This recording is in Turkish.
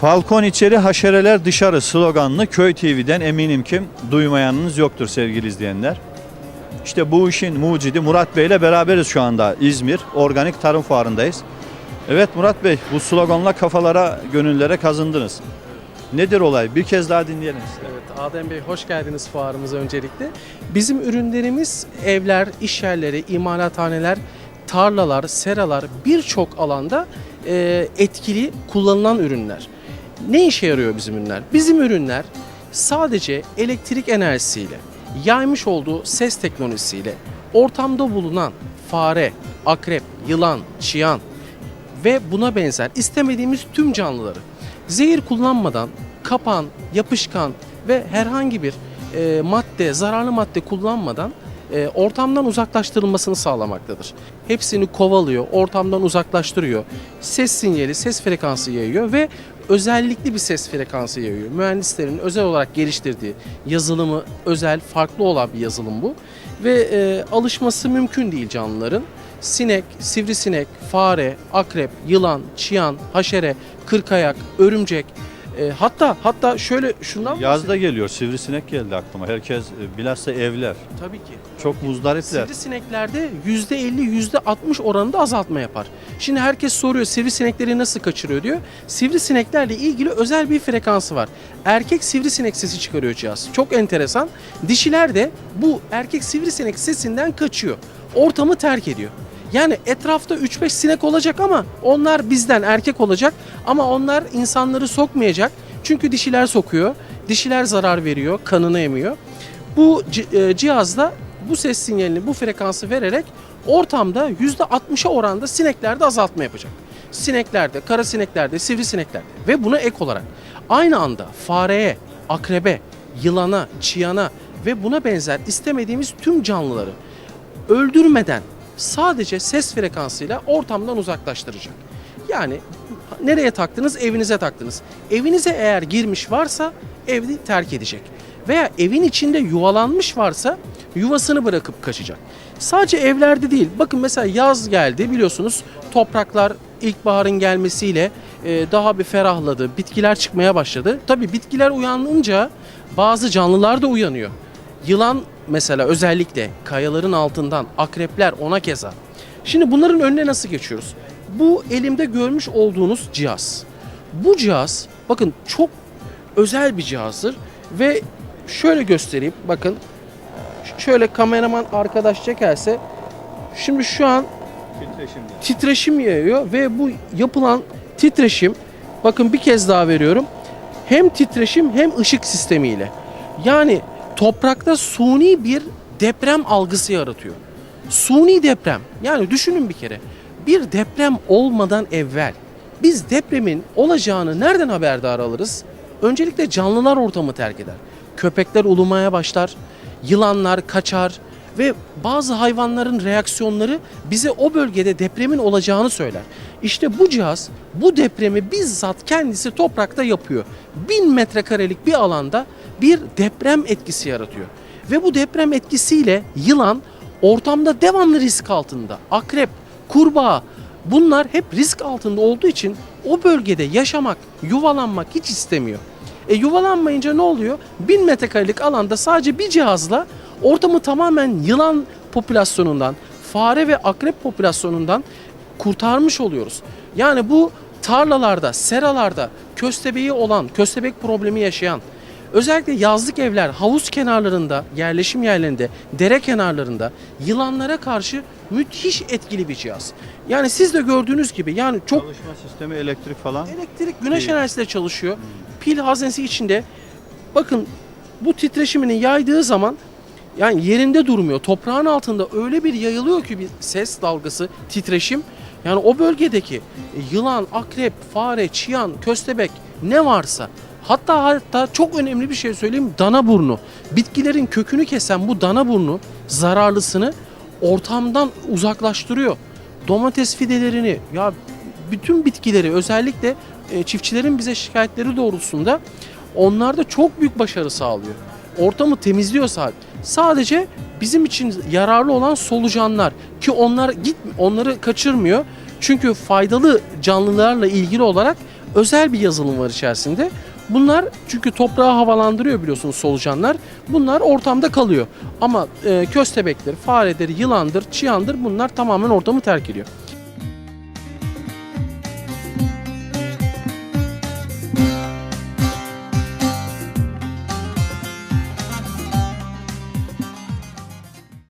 Falcon içeri haşereler dışarı sloganını Köy TV'den eminim ki duymayanınız yoktur sevgili izleyenler. İşte bu işin mucidi Murat Bey ile beraberiz şu anda İzmir Organik Tarım Fuarı'ndayız. Evet Murat Bey bu sloganla kafalara, gönüllere kazındınız. Nedir olay? Bir kez daha dinleyelim size. Evet Adem Bey hoş geldiniz fuarımıza öncelikle. Bizim ürünlerimiz evler, iş yerleri, imalathaneler, tarlalar, seralar birçok alanda e, etkili kullanılan ürünler. Ne işe yarıyor bizim ürünler? Bizim ürünler sadece elektrik enerjisiyle, yaymış olduğu ses teknolojisiyle ortamda bulunan fare, akrep, yılan, çıyan, ve buna benzer istemediğimiz tüm canlıları zehir kullanmadan kapan, yapışkan ve herhangi bir e, madde, zararlı madde kullanmadan e, ortamdan uzaklaştırılmasını sağlamaktadır. Hepsini kovalıyor, ortamdan uzaklaştırıyor. Ses sinyali, ses frekansı yayıyor ve özellikli bir ses frekansı yayıyor. Mühendislerin özel olarak geliştirdiği yazılımı özel, farklı olan bir yazılım bu. Ve e, alışması mümkün değil canlıların sinek, sivrisinek, fare, akrep, yılan, çıyan, haşere, kırkayak, örümcek e, hatta hatta şöyle şundan Yazda geliyor sivrisinek geldi aklıma. Herkes e, bilhassa evler. tabii ki. Çok muzdaripler. Sivrisineklerde %50 %60 oranında azaltma yapar. Şimdi herkes soruyor sivrisinekleri nasıl kaçırıyor diyor. Sivrisineklerle ilgili özel bir frekansı var. Erkek sivrisinek sesi çıkarıyor cihaz. Çok enteresan. Dişiler de bu erkek sivrisinek sesinden kaçıyor. Ortamı terk ediyor. Yani etrafta 3-5 sinek olacak ama onlar bizden erkek olacak ama onlar insanları sokmayacak. Çünkü dişiler sokuyor. Dişiler zarar veriyor, kanını emiyor. Bu e, cihazda bu ses sinyalini, bu frekansı vererek ortamda %60'a oranda sineklerde azaltma yapacak. Sineklerde, kara sineklerde, sivrisineklerde ve buna ek olarak aynı anda fareye, akrebe, yılana, çiyana ve buna benzer istemediğimiz tüm canlıları öldürmeden sadece ses frekansıyla ortamdan uzaklaştıracak. Yani nereye taktınız? Evinize taktınız. Evinize eğer girmiş varsa evi terk edecek. Veya evin içinde yuvalanmış varsa yuvasını bırakıp kaçacak. Sadece evlerde değil. Bakın mesela yaz geldi biliyorsunuz topraklar ilkbaharın gelmesiyle e, daha bir ferahladı. Bitkiler çıkmaya başladı. Tabii bitkiler uyanınca bazı canlılar da uyanıyor. Yılan mesela özellikle kayaların altından akrepler ona keza. Şimdi bunların önüne nasıl geçiyoruz? Bu elimde görmüş olduğunuz cihaz. Bu cihaz bakın çok özel bir cihazdır ve şöyle göstereyim bakın şöyle kameraman arkadaş çekerse şimdi şu an titreşim yayıyor ve bu yapılan titreşim bakın bir kez daha veriyorum. Hem titreşim hem ışık sistemiyle. Yani toprakta suni bir deprem algısı yaratıyor. Suni deprem. Yani düşünün bir kere. Bir deprem olmadan evvel biz depremin olacağını nereden haberdar alırız? Öncelikle canlılar ortamı terk eder. Köpekler ulumaya başlar, yılanlar kaçar ve bazı hayvanların reaksiyonları bize o bölgede depremin olacağını söyler. İşte bu cihaz bu depremi bizzat kendisi toprakta yapıyor. Bin metrekarelik bir alanda bir deprem etkisi yaratıyor. Ve bu deprem etkisiyle yılan ortamda devamlı risk altında. Akrep, kurbağa bunlar hep risk altında olduğu için o bölgede yaşamak, yuvalanmak hiç istemiyor. E yuvalanmayınca ne oluyor? 1000 metrekarelik alanda sadece bir cihazla ortamı tamamen yılan popülasyonundan, fare ve akrep popülasyonundan kurtarmış oluyoruz. Yani bu tarlalarda, seralarda köstebeği olan, köstebek problemi yaşayan, özellikle yazlık evler, havuz kenarlarında, yerleşim yerlerinde, dere kenarlarında yılanlara karşı müthiş etkili bir cihaz. Yani siz de gördüğünüz gibi yani çok Çalışma sistemi elektrik falan. Elektrik güneş Değil. enerjisiyle çalışıyor. Pil haznesi içinde. Bakın bu titreşimini yaydığı zaman yani yerinde durmuyor. Toprağın altında öyle bir yayılıyor ki bir ses dalgası, titreşim. Yani o bölgedeki yılan, akrep, fare, çıyan, köstebek ne varsa hatta hatta çok önemli bir şey söyleyeyim dana burnu. Bitkilerin kökünü kesen bu dana burnu zararlısını ortamdan uzaklaştırıyor. Domates fidelerini ya bütün bitkileri özellikle e, çiftçilerin bize şikayetleri doğrultusunda onlarda çok büyük başarı sağlıyor. Ortamı temizliyor sadece. Sadece bizim için yararlı olan solucanlar ki onlar git onları kaçırmıyor. Çünkü faydalı canlılarla ilgili olarak Özel bir yazılım var içerisinde. Bunlar çünkü toprağı havalandırıyor biliyorsunuz solucanlar. Bunlar ortamda kalıyor. Ama e, köstebektir, faredir, yılandır, çıyandır bunlar tamamen ortamı terk ediyor.